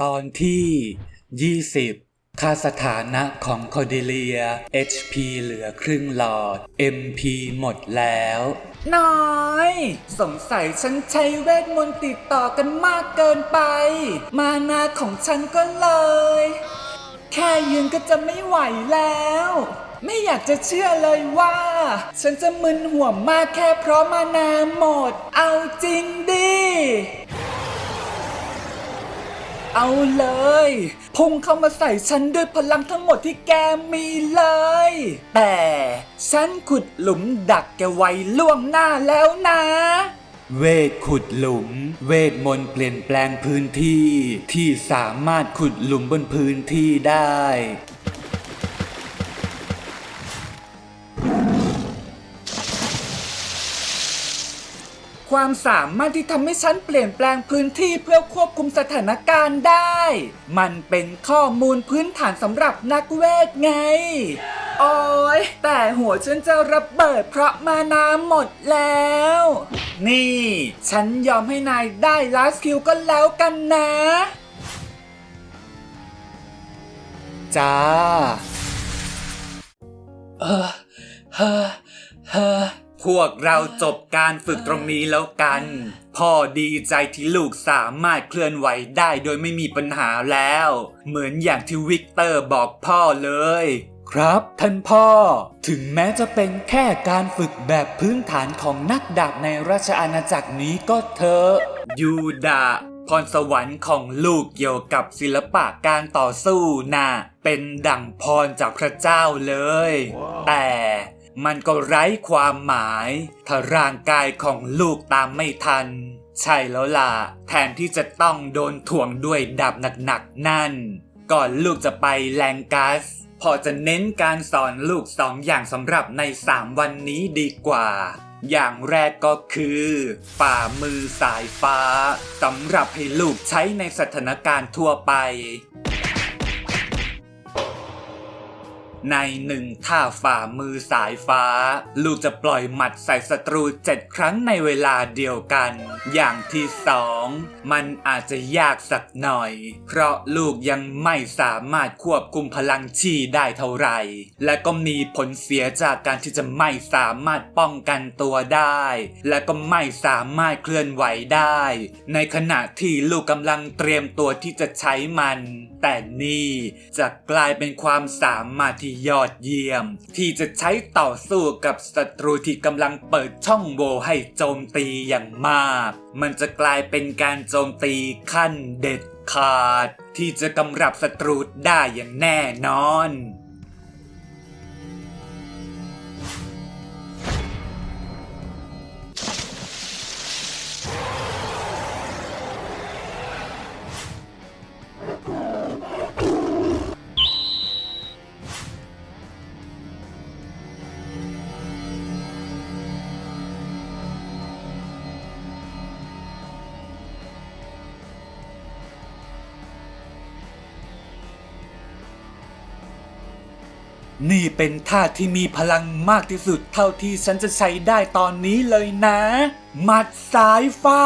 ตอนที่ 20 ค่าสถานะของคอเดเลีย HP เหลือครึ่งหลอด MP หมดแล้ว น้อย สงสัยฉันใช้เวทมนต์ติดต่อกันมากเกินไป มานาของฉันก็เลย แค่ยืนก็จะไม่ไหวแล้ว ไม่อยากจะเชื่อเลยว่า ฉันจะมึนหัวมากแค่เพราะมานาหมด เอาจริงดิ เอาเลย พุ่งเข้ามาใส่ฉันด้วยพลังทั้งหมดที่แกมีเลย แต่ฉันขุดหลุมดักแกไว้ล่วงหน้าแล้วนะ เวทขุดหลุม เวทมนต์เปลี่ยนแปลงพื้นที่ ที่สามารถขุดหลุมบนพื้นที่ได้ ความสามารถที่ทำให้ฉันเปลี่ยนแปลงพื้นที่เพื่อควบคุมสถานการณ์ได้ มันเป็นข้อมูลพื้นฐานสำหรับนักเวทไง โอ้ยแต่หัวฉันจะระเบิดเพราะมานาหมดแล้ว นี่ ฉันยอมให้นายได้ลาสคิวก็แล้วกันนะ จ้า เออเฮ้อเฮ้อ พวกเราจบการฝึกตรงนี้แล้วกัน พ่อดีใจที่ลูกสามารถเคลื่อนไหวได้โดยไม่มีปัญหาแล้ว เหมือนอย่างที่วิกเตอร์บอกพ่อเลย ครับ ท่านพ่อ ถึงแม้จะเป็นแค่การฝึกแบบพื้นฐานของนักดาบในราชอาณาจักรนี้ก็เถอะยูดาพรสวรรค์ของลูกเกี่ยวกับศิลปะการต่อสู้น่ะเป็นดั่งพรจากพระเจ้าเลยแต่ มันก็ไร้ความหมาย ถ้าร่างกายของลูกตามไม่ทัน ใช่แล้วล่ะ แทนที่จะต้องโดนถ่วงด้วยดาบหนักๆนั่น ก่อนลูกจะไปแลงกัสพอจะเน้นการสอนลูกสองอย่างสำหรับใน 3 วันนี้ดีกว่า อย่างแรกก็คือฝ่ามือสายฟ้าสำหรับให้ลูกใช้ในสถานการณ์ทั่วไป ในหนึ่งท่าฝ่ามือสายฟ้า ลูกจะปล่อยหมัดใส่ศัตรูเจ็ดครั้งในเวลาเดียวกัน อย่างที่สองมันอาจจะยากสักหน่อย เพราะลูกยังไม่สามารถควบคุมพลังชีได้เท่าไหร่ และก็มีผลเสียจากการที่จะไม่สามารถป้องกันตัวได้ และก็ไม่สามารถเคลื่อนไหวได้ ในขณะที่ลูกกำลังเตรียมตัวที่จะใช้มัน แต่นี่จะกลายเป็นความสามารถที่ยอดเยี่ยม ที่จะใช้ต่อสู้กับศัตรูที่กำลังเปิดช่องโหว่ให้โจมตีอย่างมาก มันจะกลายเป็นการโจมตีขั้นเด็ดขาด ที่จะกำรับศัตรูได้อย่างแน่นอน นี่เป็นท่าที่มีพลังมากที่สุดเท่าที่ฉันจะใช้ได้ตอนนี้เลยนะ หมัดสายฟ้า